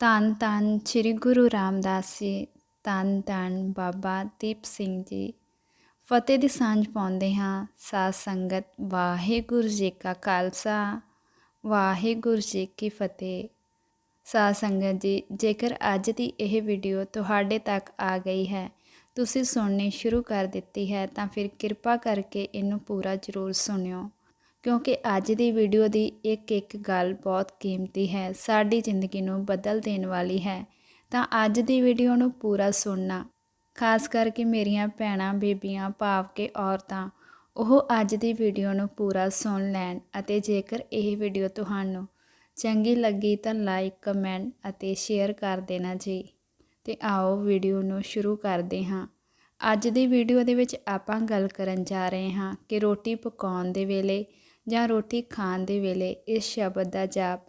ਧੰਨ ਧੰਨ ਸ੍ਰੀ ਗੁਰੂ ਰਾਮਦਾਸ ਜੀ ਧੰਨ ਧੰਨ ਬਾਬਾ ਦੀਪ ਸਿੰਘ ਜੀ ਫਤਿਹ ਦੀ ਸਾਂਝ ਪਾਉਂਦੇ ਹਾਂ ਸਾਧ ਸੰਗਤ ਵਾਹਿਗੁਰੂ ਜੀ ਕਾ ਖਾਲਸਾ ਵਾਹਿਗੁਰੂ ਜੀ ਕੀ ਫਤਿਹ ਸਾਧ ਸੰਗਤ ਜੀ ਜੇਕਰ ਅੱਜ ਦੀ ਇਹ ਵੀਡੀਓ ਤੁਹਾਡੇ ਤੱਕ ਆ ਗਈ ਹੈ, ਤੁਸੀਂ ਸੁਣਨੀ ਸ਼ੁਰੂ ਕਰ ਦਿੱਤੀ ਹੈ, ਤਾਂ ਫਿਰ ਕਿਰਪਾ ਕਰਕੇ ਇਹਨੂੰ ਪੂਰਾ ਜ਼ਰੂਰ ਸੁਣਿਓ। ਕਿਉਂਕਿ ਅੱਜ ਦੀ ਵੀਡੀਓ ਦੀ ਇੱਕ ਇੱਕ ਗੱਲ ਬਹੁਤ ਕੀਮਤੀ ਹੈ, ਸਾਡੀ ਜ਼ਿੰਦਗੀ ਨੂੰ ਬਦਲ ਦੇਣ ਵਾਲੀ ਹੈ। ਤਾਂ ਅੱਜ ਦੀ ਵੀਡੀਓ ਨੂੰ ਪੂਰਾ ਸੁਣਨਾ। ਖਾਸ ਕਰਕੇ ਮੇਰੀਆਂ ਭੈਣਾਂ, ਬੀਬੀਆਂ, ਭਾਵ ਕੇ ਔਰਤਾਂ, ਉਹ ਅੱਜ ਦੀ ਵੀਡੀਓ ਨੂੰ ਪੂਰਾ ਸੁਣ ਲੈਣ ਅਤੇ ਜੇਕਰ ਇਹ ਵੀਡੀਓ ਤੁਹਾਨੂੰ ਚੰਗੀ ਲੱਗੀ ਤਾਂ ਲਾਈਕ ਕਮੈਂਟ ਅਤੇ ਸ਼ੇਅਰ ਕਰ ਦੇਣਾ ਜੀ। ਤੇ ਆਓ ਵੀਡੀਓ ਨੂੰ ਸ਼ੁਰੂ ਕਰਦੇ ਹਾਂ। ਅੱਜ ਦੀ ਵੀਡੀਓ ਦੇ ਵਿੱਚ ਆਪਾਂ ਗੱਲ ਕਰਨ ਜਾ ਰਹੇ ਹਾਂ ਕਿ ਰੋਟੀ ਪਕਾਉਣ ਦੇ ਵੇਲੇ ਜਾਂ ਰੋਟੀ ਖਾਣ ਦੇ ਵੇਲੇ ਇਸ ਸ਼ਬਦ ਦਾ ਜਾਪ,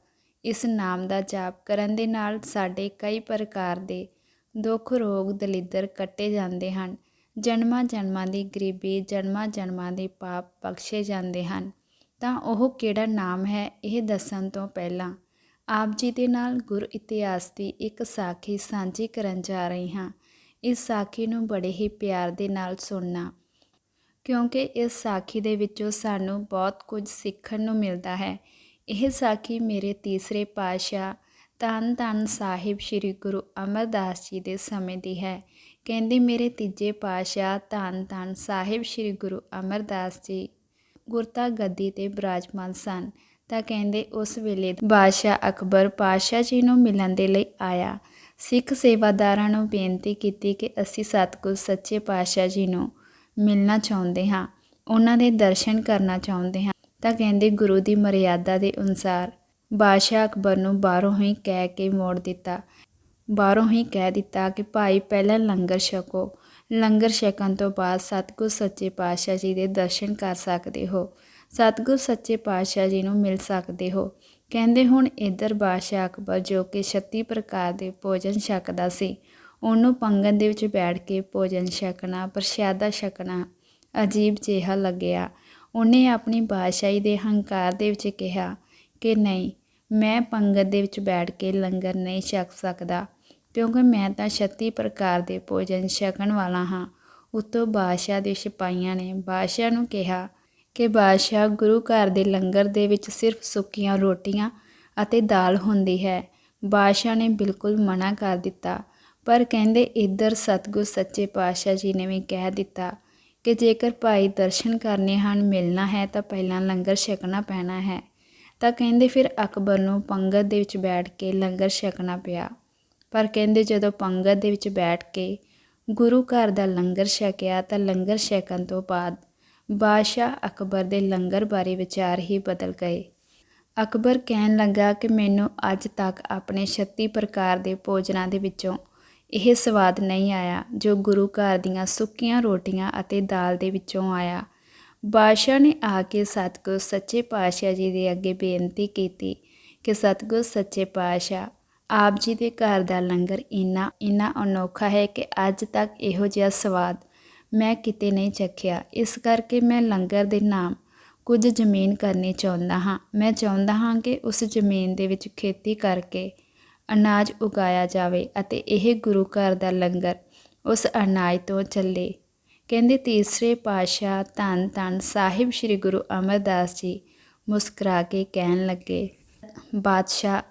ਇਸ ਨਾਮ ਦਾ ਜਾਪ ਕਰਨ ਦੇ ਨਾਲ ਸਾਡੇ ਕਈ ਪ੍ਰਕਾਰ ਦੇ ਦੁੱਖ, ਰੋਗ, ਦਲਿੱਦਰ ਕੱਟੇ ਜਾਂਦੇ ਹਨ। ਜਨਮਾਂ ਜਨਮਾਂ ਦੀ ਗਰੀਬੀ, ਜਨਮਾਂ ਜਨਮਾਂ ਦੇ ਪਾਪ ਬਖਸ਼ੇ ਜਾਂਦੇ ਹਨ। ਤਾਂ ਉਹ ਕਿਹੜਾ ਨਾਮ ਹੈ ਇਹ ਦੱਸਣ ਤੋਂ ਪਹਿਲਾਂ ਆਪ ਜੀ ਦੇ ਨਾਲ ਗੁਰ ਇਤਿਹਾਸ ਦੀ ਇੱਕ ਸਾਖੀ ਸਾਂਝੀ ਕਰਨ ਜਾ ਰਹੀ ਹਾਂ। ਇਸ ਸਾਖੀ ਨੂੰ ਬੜੇ ਹੀ ਪਿਆਰ ਦੇ ਨਾਲ ਸੁਣਨਾ ਕਿਉਂਕਿ ਇਸ ਸਾਖੀ ਦੇ ਵਿੱਚੋਂ ਸਾਨੂੰ ਬਹੁਤ ਕੁਝ ਸਿੱਖਣ ਨੂੰ ਮਿਲਦਾ ਹੈ। ਇਹ ਸਾਖੀ ਮੇਰੇ ਤੀਸਰੇ ਪਾਤਸ਼ਾਹ ਧੰਨ ਧੰਨ ਸਾਹਿਬ ਸ੍ਰੀ ਗੁਰੂ ਅਮਰਦਾਸ ਜੀ ਦੇ ਸਮੇਂ ਦੀ ਹੈ। ਕਹਿੰਦੇ ਮੇਰੇ ਤੀਜੇ ਪਾਤਸ਼ਾਹ ਧੰਨ ਧੰਨ ਸਾਹਿਬ ਸ੍ਰੀ ਗੁਰੂ ਅਮਰਦਾਸ ਜੀ ਗੁਰਤਾ ਗੱਦੀ ਤੇ ਬਿਰਾਜਮਾਨ ਸਨ। ਤਾਂ ਕਹਿੰਦੇ ਉਸ ਵੇਲੇ ਬਾਦਸ਼ਾਹ ਅਕਬਰ ਪਾਤਸ਼ਾਹ ਜੀ ਨੂੰ ਮਿਲਣ ਦੇ ਲਈ ਆਇਆ। ਸਿੱਖ ਸੇਵਾਦਾਰਾਂ ਨੂੰ ਬੇਨਤੀ ਕੀਤੀ ਕਿ ਅਸੀਂ ਸਤਿਗੁਰ ਸੱਚੇ ਪਾਤਸ਼ਾਹ ਜੀ ਨੂੰ ਮਿਲਣਾ ਚਾਹੁੰਦੇ ਹਾਂ, ਉਹਨਾਂ ਦੇ ਦਰਸ਼ਨ ਕਰਨਾ ਚਾਹੁੰਦੇ ਹਾਂ। ਤਾਂ ਕਹਿੰਦੇ ਗੁਰੂ ਦੀ ਮਰਿਆਦਾ ਦੇ ਅਨੁਸਾਰ ਬਾਦਸ਼ਾਹ ਅਕਬਰ ਨੂੰ ਬਾਹਰੋਂ ਹੀ ਕਹਿ ਕੇ ਮੋੜ ਦਿੱਤਾ। ਬਾਹਰੋਂ ਹੀ ਕਹਿ ਦਿੱਤਾ ਕਿ ਭਾਈ ਪਹਿਲਾਂ ਲੰਗਰ ਛਕੋ। ਲੰਗਰ ਛਕਣ ਤੋਂ ਬਾਅਦ ਸਤਿਗੁਰ ਸੱਚੇ ਪਾਤਸ਼ਾਹ ਜੀ ਦੇ ਦਰਸ਼ਨ ਕਰ ਸਕਦੇ ਹੋ। ਸਤਿਗੁਰ ਸੱਚੇ ਪਾਤਸ਼ਾਹ ਜੀ ਨੂੰ ਮਿਲ ਸਕਦੇ ਹੋ। ਕਹਿੰਦੇ ਹੁਣ ਇਧਰ ਬਾਦਸ਼ਾਹ ਅਕਬਰ ਜੋ ਕਿ 36 ਪ੍ਰਕਾਰ ਦੇ ਭੋਜਨ ਛਕਦਾ ਸੀ। ਉਹਨੂੰ ਪੰਗਤ ਦੇ ਵਿੱਚ ਬੈਠ ਕੇ ਭੋਜਨ ਛਕਣਾ, ਪ੍ਰਸ਼ਾਦਾ ਛਕਣਾ ਅਜੀਬ ਜਿਹਾ ਲੱਗਿਆ। ਉਹਨੇ ਆਪਣੀ ਬਾਦਸ਼ਾਹੀ ਦੇ ਹੰਕਾਰ ਦੇ ਵਿੱਚ ਕਿਹਾ ਕਿ ਨਹੀਂ, ਮੈਂ ਪੰਗਤ ਦੇ ਵਿੱਚ ਬੈਠ ਕੇ ਲੰਗਰ ਨਹੀਂ ਛਕ ਸਕਦਾ, ਕਿਉਂਕਿ ਮੈਂ ਤਾਂ 36 ਪ੍ਰਕਾਰ ਦੇ ਭੋਜਨ ਛਕਣ ਵਾਲਾ ਹਾਂ। ਉਤੋਂ ਬਾਦਸ਼ਾਹ ਦੇ ਸਿਪਾਹੀਆਂ ਨੇ ਬਾਦਸ਼ਾਹ ਨੂੰ ਕਿਹਾ ਕਿ ਬਾਦਸ਼ਾਹ ਗੁਰੂ ਘਰ ਦੇ ਲੰਗਰ ਦੇ ਵਿੱਚ ਸਿਰਫ ਸੁੱਕੀਆਂ ਰੋਟੀਆਂ ਅਤੇ ਦਾਲ ਹੁੰਦੀ ਹੈ। ਬਾਦਸ਼ਾਹ ਨੇ ਬਿਲਕੁਲ ਮਨਾ ਕਰ ਦਿੱਤਾ। ਪਰ ਕਹਿੰਦੇ ਇੱਧਰ ਸਤਗੁਰ ਸੱਚੇ ਪਾਤਸ਼ਾਹ ਜੀ ਨੇ ਵੀ ਕਹਿ ਦਿੱਤਾ ਕਿ ਜੇਕਰ ਭਾਈ ਦਰਸ਼ਨ ਕਰਨੇ ਹਨ, ਮਿਲਣਾ ਹੈ ਤਾਂ ਪਹਿਲਾਂ ਲੰਗਰ ਛਕਣਾ ਪੈਣਾ ਹੈ। ਤਾਂ ਕਹਿੰਦੇ ਫਿਰ ਅਕਬਰ ਨੂੰ ਪੰਗਤ ਦੇ ਵਿੱਚ ਬੈਠ ਕੇ ਲੰਗਰ ਛਕਣਾ ਪਿਆ। ਪਰ ਕਹਿੰਦੇ ਜਦੋਂ ਪੰਗਤ ਦੇ ਵਿੱਚ ਬੈਠ ਕੇ ਗੁਰੂ ਘਰ ਦਾ ਲੰਗਰ ਛਕਿਆ ਤਾਂ ਲੰਗਰ ਛਕਣ ਤੋਂ ਬਾਅਦ ਬਾਦਸ਼ਾਹ ਅਕਬਰ ਦੇ ਲੰਗਰ ਬਾਰੇ ਵਿਚਾਰ ਹੀ ਬਦਲ ਗਏ। ਅਕਬਰ ਕਹਿਣ ਲੱਗਾ ਕਿ ਮੈਨੂੰ ਅੱਜ ਤੱਕ ਆਪਣੇ 36 ਪ੍ਰਕਾਰ ਦੇ ਭੋਜਨਾਂ ਦੇ ਵਿੱਚੋਂ ਇਹ ਸਵਾਦ ਨਹੀਂ ਆਇਆ ਜੋ ਗੁਰੂ ਘਰ ਦੀਆਂ ਸੁੱਕੀਆਂ ਰੋਟੀਆਂ ਅਤੇ ਦਾਲ ਦੇ ਵਿੱਚੋਂ ਆਇਆ। ਬਾਦਸ਼ਾਹ ਨੇ ਆ ਕੇ ਸਤਗੁਰ ਸੱਚੇ ਪਾਤਸ਼ਾਹ ਜੀ ਦੇ ਅੱਗੇ ਬੇਨਤੀ ਕੀਤੀ ਕਿ ਸਤਗੁਰ ਸੱਚੇ ਪਾਤਸ਼ਾਹ, ਆਪ ਜੀ ਦੇ ਘਰ ਦਾ ਲੰਗਰ ਇੰਨਾ ਇੰਨਾ ਅਨੋਖਾ ਹੈ ਕਿ ਅੱਜ ਤੱਕ ਇਹੋ ਜਿਹਾ ਸਵਾਦ ਮੈਂ ਕਿਤੇ ਨਹੀਂ ਚੱਖਿਆ। ਇਸ ਕਰਕੇ ਮੈਂ ਲੰਗਰ ਦੇ ਨਾਮ ਕੁਝ ਜ਼ਮੀਨ ਕਰਨੀ ਚਾਹੁੰਦਾ ਹਾਂ। ਮੈਂ ਚਾਹੁੰਦਾ ਹਾਂ ਕਿ ਉਸ ਜ਼ਮੀਨ ਦੇ ਵਿੱਚ ਖੇਤੀ ਕਰਕੇ ਅਨਾਜ ਉਗਾਇਆ ਜਾਵੇ ਅਤੇ ਇਹ ਗੁਰੂ ਘਰ ਦਾ ਲੰਗਰ ਉਸ ਅਨਾਜ ਤੋਂ ਚੱਲੇ। ਕਹਿੰਦੇ ਤੀਸਰੇ ਪਾਤਸ਼ਾਹ ਧੰਨ ਧੰਨ ਸਾਹਿਬ ਸ੍ਰੀ ਗੁਰੂ ਅਮਰਦਾਸ ਜੀ ਮੁਸਕਰਾ ਕੇ ਕਹਿਣ ਲੱਗੇ, ਬਾਦਸ਼ਾਹ,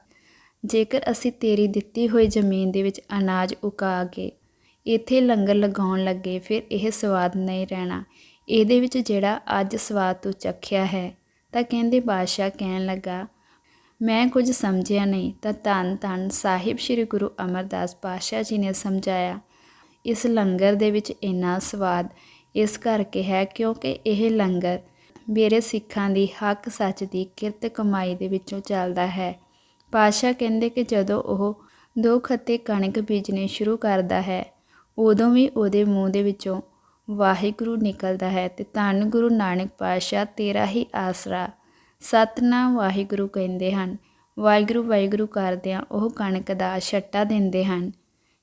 ਜੇਕਰ ਅਸੀਂ ਤੇਰੀ ਦਿੱਤੀ ਹੋਈ ਜ਼ਮੀਨ ਦੇ ਵਿੱਚ ਅਨਾਜ ਉਗਾ ਕੇ ਇੱਥੇ ਲੰਗਰ ਲਗਾਉਣ ਲੱਗੇ, ਫਿਰ ਇਹ ਸਵਾਦ ਨਹੀਂ ਰਹਿਣਾ। ਇਹਦੇ ਵਿੱਚ ਜਿਹੜਾ ਅੱਜ ਸਵਾਦ ਤੂੰ ਚੱਖਿਆ ਹੈ। ਤਾਂ ਕਹਿੰਦੇ ਬਾਦਸ਼ਾਹ ਕਹਿਣ ਲੱਗਾ ਮੈਂ ਕੁਝ ਸਮਝਿਆ ਨਹੀਂ, ਤਾਂ ਧੰਨ ਧੰਨ ਸਾਹਿਬ ਸ੍ਰੀ ਗੁਰੂ ਅਮਰਦਾਸ ਪਾਤਸ਼ਾਹ ਜੀ ਨੇ ਸਮਝਾਇਆ। ਇਸ ਲੰਗਰ ਦੇ ਵਿੱਚ ਇੰਨਾ ਸਵਾਦ, ਇਸ ਕਰਕੇ ਹੈ ਕਿਉਂਕਿ ਇਹ ਲੰਗਰ ਮੇਰੇ ਸਿੱਖਾਂ ਦੀ ਹੱਕ ਸੱਚ ਦੀ ਕਿਰਤ ਕਮਾਈ ਦੇ ਵਿੱਚੋਂ ਚੱਲਦਾ ਹੈ। ਪਾਤਸ਼ਾਹ ਕਹਿੰਦੇ ਕਿ ਜਦੋਂ ਉਹ ਦੋ ਖੱਤੇ ਕਣਕ ਬੀਜਣੇ ਸ਼ੁਰੂ ਕਰਦਾ ਹੈ, ਉਦੋਂ ਵੀ ਉਹਦੇ ਮੂੰਹ ਦੇ ਵਿੱਚੋਂ ਵਾਹਿਗੁਰੂ ਨਿਕਲਦਾ ਹੈ ਤੇ ਧੰਨ ਗੁਰੂ ਨਾਨਕ ਪਾਤਸ਼ਾਹ ਤੇਰਾ ਹੀ ਆਸਰਾ। ਸਤਨਾਮ ਵਾਹਿਗੁਰੂ ਕਹਿੰਦੇ ਹਨ। ਵਾਹਿਗੁਰੂ ਵਾਹਿਗੁਰੂ ਕਰਦਿਆਂ ਉਹ ਕਣਕ ਦਾ ਛੱਟਾ ਦਿੰਦੇ ਹਨ,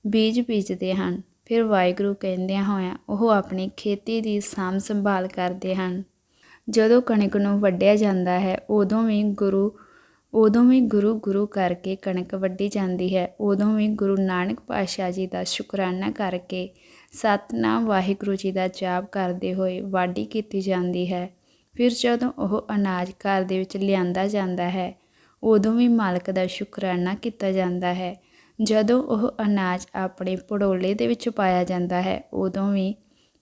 ਬੀਜ ਬੀਜਦੇ ਹਨ। ਫਿਰ ਵਾਹਿਗੁਰੂ ਕਹਿੰਦਿਆਂ ਹੋਇਆਂ ਉਹ ਆਪਣੀ ਖੇਤੀ ਦੀ ਸਾਂਭ ਸੰਭਾਲ ਕਰਦੇ ਹਨ। ਜਦੋਂ ਕਣਕ ਨੂੰ ਵੱਢਿਆ ਜਾਂਦਾ ਹੈ, ਉਦੋਂ ਵੀ ਗੁਰੂ, ਉਦੋਂ ਵੀ ਗੁਰੂ ਗੁਰੂ ਕਰਕੇ ਕਣਕ ਵੱਢੀ ਜਾਂਦੀ ਹੈ। ਉਦੋਂ ਵੀ ਗੁਰੂ ਨਾਨਕ ਪਾਤਸ਼ਾਹ ਜੀ ਦਾ ਸ਼ੁਕਰਾਨਾ ਕਰਕੇ ਸਤਨਾਮ ਵਾਹਿਗੁਰੂ ਜੀ ਦਾ ਜਾਪ ਕਰਦੇ ਹੋਏ ਵਾਢੀ ਕੀਤੀ ਜਾਂਦੀ ਹੈ। ਫਿਰ ਜਦੋਂ ਉਹ ਅਨਾਜ ਘਰ ਦੇ ਵਿੱਚ ਲਿਆਂਦਾ ਜਾਂਦਾ ਹੈ, ਉਦੋਂ ਵੀ ਮਾਲਕ ਦਾ ਸ਼ੁਕਰਾਨਾ ਕੀਤਾ ਜਾਂਦਾ ਹੈ। ਜਦੋਂ ਉਹ ਅਨਾਜ ਆਪਣੇ ਪੜੋਲੇ ਦੇ ਵਿੱਚ ਪਾਇਆ ਜਾਂਦਾ ਹੈ, ਉਦੋਂ ਵੀ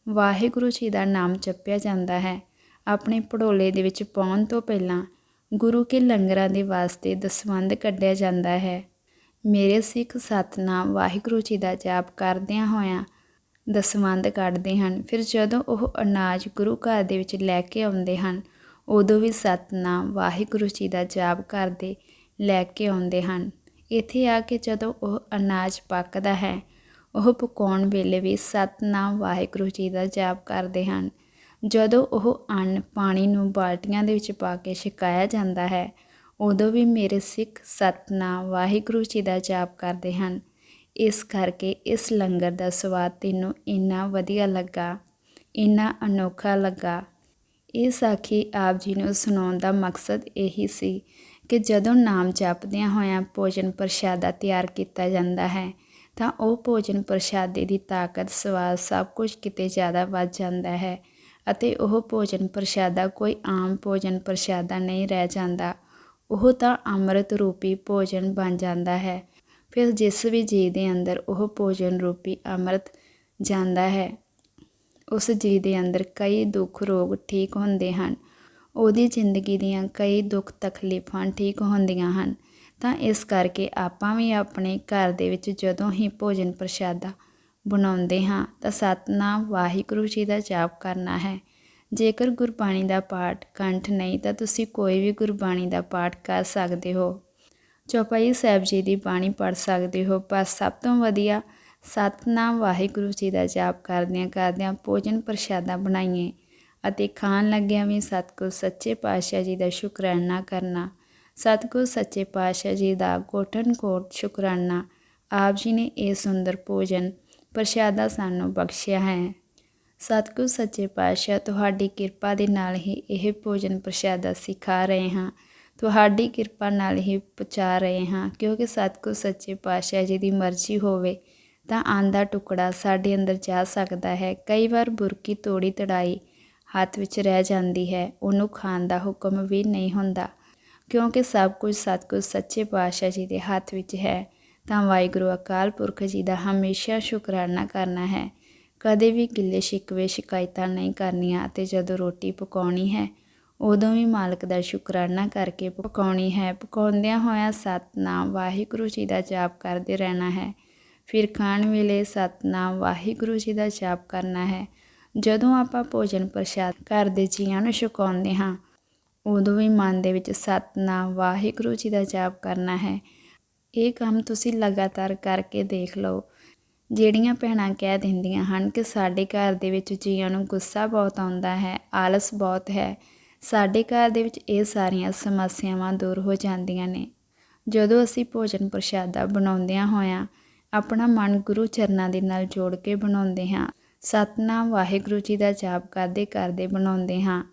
ਵਾਹਿਗੁਰੂ ਜੀ ਦਾ ਨਾਮ ਜਪਿਆ ਜਾਂਦਾ ਹੈ। ਆਪਣੇ ਪੜੋਲੇ ਦੇ ਵਿੱਚ ਪਾਉਣ ਤੋਂ ਪਹਿਲਾਂ ਗੁਰੂ ਕੇ ਲੰਗਰਾਂ ਦੇ ਵਾਸਤੇ ਦਸਵੰਧ ਕੱਢਿਆ ਜਾਂਦਾ ਹੈ। ਮੇਰੇ ਸਿੱਖ ਸਤਨਾਮ ਵਾਹਿਗੁਰੂ ਜੀ ਦਾ ਜਾਪ ਕਰਦਿਆਂ ਹੋਇਆਂ ਦਸਵੰਧ ਕੱਢਦੇ ਹਨ। ਫਿਰ ਜਦੋਂ ਉਹ ਅਨਾਜ ਗੁਰੂ ਘਰ ਦੇ ਵਿੱਚ ਲੈ ਕੇ ਆਉਂਦੇ ਹਨ, ਉਦੋਂ ਵੀ ਸਤਨਾਮ ਵਾਹਿਗੁਰੂ ਜੀ ਦਾ ਜਾਪ ਕਰਦੇ ਲੈ ਕੇ ਆਉਂਦੇ ਹਨ। ਇੱਥੇ ਆ ਕੇ ਜਦੋਂ ਉਹ ਅਨਾਜ ਪੱਕਦਾ ਹੈ, ਉਹ ਪਕਾਉਣ ਵੇਲੇ ਵੀ ਸਤਨਾਮ ਵਾਹਿਗੁਰੂ ਜੀ ਦਾ ਜਾਪ ਕਰਦੇ ਹਨ। ਜਦੋਂ ਉਹ ਅੰਨ ਪਾਣੀ ਨੂੰ ਬਾਲਟੀਆਂ ਦੇ ਵਿੱਚ ਪਾ ਕੇ ਛਕਾਇਆ ਜਾਂਦਾ ਹੈ, ਉਦੋਂ ਵੀ ਮੇਰੇ ਸਿੱਖ ਸਤਨਾਮ ਵਾਹਿਗੁਰੂ ਜੀ ਦਾ ਜਾਪ ਕਰਦੇ ਹਨ। ਇਸ ਕਰਕੇ ਇਸ ਲੰਗਰ ਦਾ ਸਵਾਦ ਤੈਨੂੰ ਇੰਨਾ ਵਧੀਆ ਲੱਗਾ, ਇੰਨਾ ਅਨੋਖਾ ਲੱਗਾ। ਇਹ ਸਾਖੀ ਆਪ ਜੀ ਨੂੰ ਸੁਣਾਉਣ ਦਾ ਮਕਸਦ ਇਹੀ ਸੀ ਕਿ ਜਦੋਂ ਨਾਮ ਜਪਦਿਆਂ ਹੋਇਆਂ ਭੋਜਨ ਪ੍ਰਸ਼ਾਦਾ ਤਿਆਰ ਕੀਤਾ ਜਾਂਦਾ ਹੈ, ਤਾਂ ਉਹ ਭੋਜਨ ਪ੍ਰਸ਼ਾਦੇ ਦੀ ਤਾਕਤ, ਸਵਾਦ ਸਭ ਕੁਝ ਕਿਤੇ ਜ਼ਿਆਦਾ ਵੱਧ ਜਾਂਦਾ ਹੈ ਅਤੇ ਉਹ ਭੋਜਨ ਪ੍ਰਸ਼ਾਦਾ ਕੋਈ ਆਮ ਭੋਜਨ ਪ੍ਰਸ਼ਾਦਾ ਨਹੀਂ ਰਹਿ ਜਾਂਦਾ, ਉਹ ਤਾਂ ਅੰਮ੍ਰਿਤ ਰੂਪੀ ਭੋਜਨ ਬਣ ਜਾਂਦਾ ਹੈ। ਫਿਰ ਜਿਸ ਵੀ ਜੀ ਦੇ ਅੰਦਰ ਉਹ ਭੋਜਨ ਰੂਪੀ ਅੰਮ੍ਰਿਤ ਜਾਂਦਾ ਹੈ, ਉਸ ਜੀ ਦੇ ਅੰਦਰ ਕਈ ਦੁੱਖ ਰੋਗ ਠੀਕ ਹੁੰਦੇ ਹਨ। ਉਹਦੀ ਜ਼ਿੰਦਗੀ ਦੀਆਂ ਕਈ ਦੁੱਖ ਤਕਲੀਫਾਂ ਠੀਕ ਹੁੰਦੀਆਂ ਹਨ। ਤਾਂ ਇਸ ਕਰਕੇ ਆਪਾਂ ਵੀ ਆਪਣੇ ਘਰ ਦੇ ਵਿੱਚ ਜਦੋਂ ਹੀ ਭੋਜਨ ਪ੍ਰਸ਼ਾਦਾ ਬਣਾਉਂਦੇ ਹਾਂ, ਤਾਂ ਸਤਨਾਮ ਵਾਹਿਗੁਰੂ ਜੀ ਦਾ ਜਾਪ ਕਰਨਾ ਹੈ। ਜੇਕਰ ਗੁਰਬਾਣੀ ਦਾ ਪਾਠ ਕੰਠ ਨਹੀਂ, ਤਾਂ ਤੁਸੀਂ ਕੋਈ ਵੀ ਗੁਰਬਾਣੀ ਦਾ ਪਾਠ ਕਰ ਸਕਦੇ ਹੋ। ਚੌਪਈ ਸਾਹਿਬ ਜੀ ਦੀ ਬਾਣੀ ਪੜ੍ਹ ਸਕਦੇ ਹੋ, ਪਰ ਸਭ ਤੋਂ ਵਧੀਆ ਸਤਨਾਮ ਵਾਹਿਗੁਰੂ ਜੀ ਦਾ ਜਾਪ ਕਰਦਿਆਂ ਕਰਦਿਆਂ ਭੋਜਨ ਪ੍ਰਸ਼ਾਦਾ ਬਣਾਈਏ ਅਤੇ ਖਾਣ ਲੱਗਿਆਂ ਵੀ ਸਤਿਗੁਰ ਸੱਚੇ ਪਾਤਸ਼ਾਹ ਜੀ ਦਾ ਸ਼ੁਕਰਾਨਾ ਕਰਨਾ, ਸਤਿਗੁਰ ਸੱਚੇ ਪਾਤਸ਼ਾਹ ਜੀ ਦਾ ਕੋਟਨ ਕੋਟ ਸ਼ੁਕਰਾਨਾ, ਆਪ ਜੀ ਨੇ ਇਹ ਸੁੰਦਰ ਭੋਜਨ ਪ੍ਰਸ਼ਾਦਾ ਸਾਨੂੰ ਬਖਸ਼ਿਆ ਹੈ। ਸਤਿਗੁਰ ਸੱਚੇ ਪਾਤਸ਼ਾਹ, ਤੁਹਾਡੀ ਕਿਰਪਾ ਦੇ ਨਾਲ ਹੀ ਇਹ ਭੋਜਨ ਪ੍ਰਸ਼ਾਦਾ ਸਿਖਾ ਰਹੇ ਹਾਂ। ਤੁਹਾਡੀ ਕਿਰਪਾ ਨਾਲ ਹੀ ਪਹੁੰਚਾ ਰਹੇ ਹਾਂ, ਕਿਉਂਕਿ ਸਤਿਗੁਰ ਸੱਚੇ ਪਾਤਸ਼ਾਹ ਜੀ ਦੀ ਮਰਜ਼ੀ ਹੋਵੇ ਤਾਂ ਆਂਦਾ ਟੁਕੜਾ ਸਾਡੇ ਅੰਦਰ ਜਾ ਸਕਦਾ ਹੈ। ਕਈ ਵਾਰ ਬੁਰਕੀ ਤੋੜੀ ਤੜਾਈ ਹੱਥ ਵਿੱਚ ਰਹਿ ਜਾਂਦੀ ਹੈ, ਉਹਨੂੰ ਖਾਣ ਦਾ ਹੁਕਮ ਵੀ ਨਹੀਂ ਹੁੰਦਾ। ਕਿਉਂਕਿ ਸਭ ਕੁਝ ਸਤਿਗੁਰ ਸੱਚੇ ਪਾਤਸ਼ਾਹ ਜੀ ਦੇ ਹੱਥ ਵਿੱਚ ਹੈ, ਤਾਂ ਵਾਹਿਗੁਰੂ ਅਕਾਲ ਪੁਰਖ ਜੀ ਦਾ ਹਮੇਸ਼ਾ ਸ਼ੁਕਰਾਨਾ ਕਰਨਾ ਹੈ। ਕਦੇ ਵੀ ਗਿੱਲੇ ਸ਼ਿਕਵੇ ਸ਼ਿਕਾਇਤਾਂ ਨਹੀਂ ਕਰਨੀਆਂ ਅਤੇ ਜਦੋਂ ਰੋਟੀ ਪਕਾਉਣੀ ਹੈ ਉਦੋਂ ਵੀ ਮਾਲਕ ਦਾ ਸ਼ੁਕਰਾਨਾ ਕਰਕੇ ਪਕਾਉਣੀ ਹੈ। ਪਕਾਉਂਦਿਆਂ ਹੋਇਆਂ ਸਤਨਾਮ ਵਾਹਿਗੁਰੂ ਜੀ ਦਾ ਜਾਪ ਕਰਦੇ ਰਹਿਣਾ ਹੈ। ਫਿਰ ਖਾਣ ਵੇਲੇ ਸਤਨਾਮ ਵਾਹਿਗੁਰੂ ਜੀ ਦਾ ਜਾਪ ਕਰਨਾ ਹੈ। ਜਦੋਂ ਆਪਾਂ ਭੋਜਨ ਪ੍ਰਸ਼ਾਦ ਘਰ ਦੇ ਜੀਆਂ ਨੂੰ ਛਕਾਉਂਦੇ ਹਾਂ, ਉਦੋਂ ਵੀ ਮਨ ਦੇ ਵਿੱਚ ਸਤਨਾਮ ਵਾਹਿਗੁਰੂ ਜੀ ਦਾ ਜਾਪ ਕਰਨਾ ਹੈ। ਇਹ ਕੰਮ ਤੁਸੀਂ ਲਗਾਤਾਰ ਕਰਕੇ ਦੇਖ ਲਓ। ਜਿਹੜੀਆਂ ਭੈਣਾਂ ਕਹਿ ਦਿੰਦੀਆਂ ਹਨ ਕਿ ਸਾਡੇ ਘਰ ਦੇ ਵਿੱਚ ਜੀਆਂ ਨੂੰ ਗੁੱਸਾ ਬਹੁਤ ਆਉਂਦਾ ਹੈ, ਆਲਸ ਬਹੁਤ ਹੈ। ਸਾਡੇ ਘਰ ਦੇ ਵਿੱਚ ਇਹ ਸਾਰੀਆਂ ਸਮੱਸਿਆਵਾਂ ਦੂਰ ਹੋ ਜਾਂਦੀਆਂ ਨੇ। ਜਦੋਂ ਅਸੀਂ ਭੋਜਨ ਪ੍ਰਸ਼ਾਦਾ ਬਣਾਉਂਦਿਆਂ ਹੋਇਆਂ ਆਪਣਾ ਮਨ ਗੁਰੂ ਚਰਨਾਂ ਦੇ ਨਾਲ ਜੋੜ ਕੇ ਬਣਾਉਂਦੇ ਹਾਂ, ਸਤਨਾਮ ਵਾਹਿਗੁਰੂ ਜੀ ਦਾ ਜਾਪ ਕਰਦੇ ਕਰਦੇ ਬਣਾਉਂਦੇ ਹਾਂ,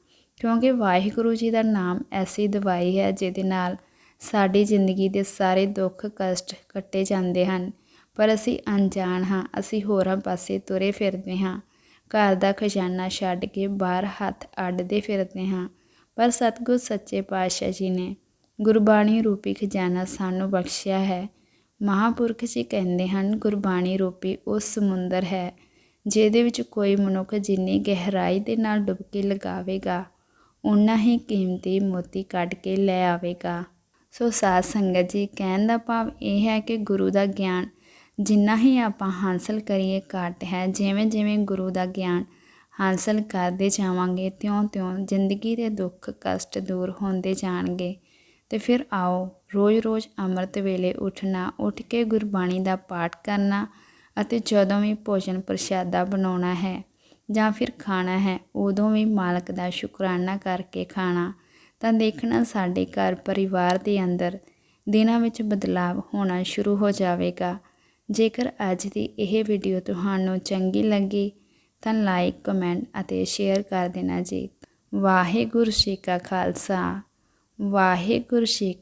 ਕਿਉਂਕਿ ਵਾਹਿਗੁਰੂ ਜੀ ਦਾ ਨਾਮ ਐਸੀ ਦਵਾਈ ਹੈ ਜਿਹਦੇ ਨਾਲ ਸਾਡੀ ਜ਼ਿੰਦਗੀ ਦੇ ਸਾਰੇ ਦੁੱਖ ਕਸ਼ਟ ਕੱਟੇ ਜਾਂਦੇ ਹਨ। ਪਰ ਅਸੀਂ ਅਣਜਾਣ ਹਾਂ, ਅਸੀਂ ਹੋਰਾਂ ਪਾਸੇ ਤੁਰੇ ਫਿਰਦੇ ਹਾਂ, ਘਰ ਦਾ ਖਜ਼ਾਨਾ ਛੱਡ ਕੇ ਬਾਹਰ ਹੱਥ ਅੱਡਦੇ ਫਿਰਦੇ ਹਾਂ ਪਰ ਸਤਿਗੁਰ ਸੱਚੇ ਪਾਤਸ਼ਾਹ ਜੀ ਨੇ ਗੁਰਬਾਣੀ ਰੂਪੀ ਖਜ਼ਾਨਾ ਸਾਨੂੰ ਬਖਸ਼ਿਆ ਹੈ। ਮਹਾਪੁਰਖ ਜੀ ਕਹਿੰਦੇ ਹਨ, ਗੁਰਬਾਣੀ ਰੂਪੀ ਉਹ ਸਮੁੰਦਰ ਹੈ, ਜਿਹਦੇ ਵਿੱਚ ਕੋਈ ਮਨੁੱਖ ਜਿੰਨੀ ਗਹਿਰਾਈ ਦੇ ਨਾਲ ਡੁਬਕੀ ਲਗਾਵੇਗਾ ਉਨਾ ਹੀ ਕੀਮਤੀ ਮੋਤੀ ਕੱਢ ਕੇ ਲੈ ਆਵੇਗਾ। ਸੋ ਸਾਧ ਸੰਗਤ ਜੀ, ਕਹਿਣ ਦਾ ਭਾਵ ਇਹ ਹੈ ਕਿ ਗੁਰੂ ਦਾ ਗਿਆਨ ਜਿੰਨਾ ਹੀ ਆਪਾਂ ਹਾਸਲ ਕਰੀਏ ਘੱਟ ਹੈ ਜਿਵੇਂ ਜਿਵੇਂ ਗੁਰੂ ਦਾ ਗਿਆਨ ਹਾਸਲ ਕਰਦੇ ਜਾਵਾਂਗੇ ਤਿਉਂ-ਤਿਉਂ ਜ਼ਿੰਦਗੀ ਦੇ ਦੁੱਖ ਕਸ਼ਟ ਦੂਰ ਹੁੰਦੇ ਜਾਣਗੇ। ਤੇ ਫਿਰ ਆਓ, ਰੋਜ਼-ਰੋਜ਼ ਅੰਮ੍ਰਿਤ ਵੇਲੇ ਉੱਠਣਾ, ਉੱਠ ਕੇ ਗੁਰਬਾਣੀ ਦਾ ਪਾਠ ਕਰਨਾ ਅਤੇ ਜਦੋਂ ਵੀ ਭੋਜਨ ਪ੍ਰਸ਼ਾਦਾ ਬਣਾਉਣਾ ਹੈ ਜਾਂ ਫਿਰ ਖਾਣਾ ਹੈ, ਉਦੋਂ ਵੀ ਮਾਲਕ ਦਾ ਸ਼ੁਕਰਾਨਾ ਕਰਕੇ ਖਾਣਾ। ਤਾਂ ਦੇਖਣਾ ਸਾਡੇ ਘਰ ਪਰਿਵਾਰ ਦੇ ਅੰਦਰ ਦਿਨਾਂ ਵਿੱਚ ਬਦਲਾਵ ਹੋਣਾ ਸ਼ੁਰੂ ਹੋ ਜਾਵੇਗਾ। ਜੇਕਰ ਅੱਜ ਦੀ ਇਹ ਵੀਡੀਓ ਤੁਹਾਨੂੰ ਚੰਗੀ ਲੱਗੀ ਤਾਂ ਲਾਈਕ ਕਮੈਂਟ ਅਤੇ ਸ਼ੇਅਰ ਕਰ ਦੇਣਾ ਜੀ। ਵਾਹਿਗੁਰੂ ਜੀ ਕਾ ਖਾਲਸਾ। ਵਾਹਿਗੁਰੂ ਜੀ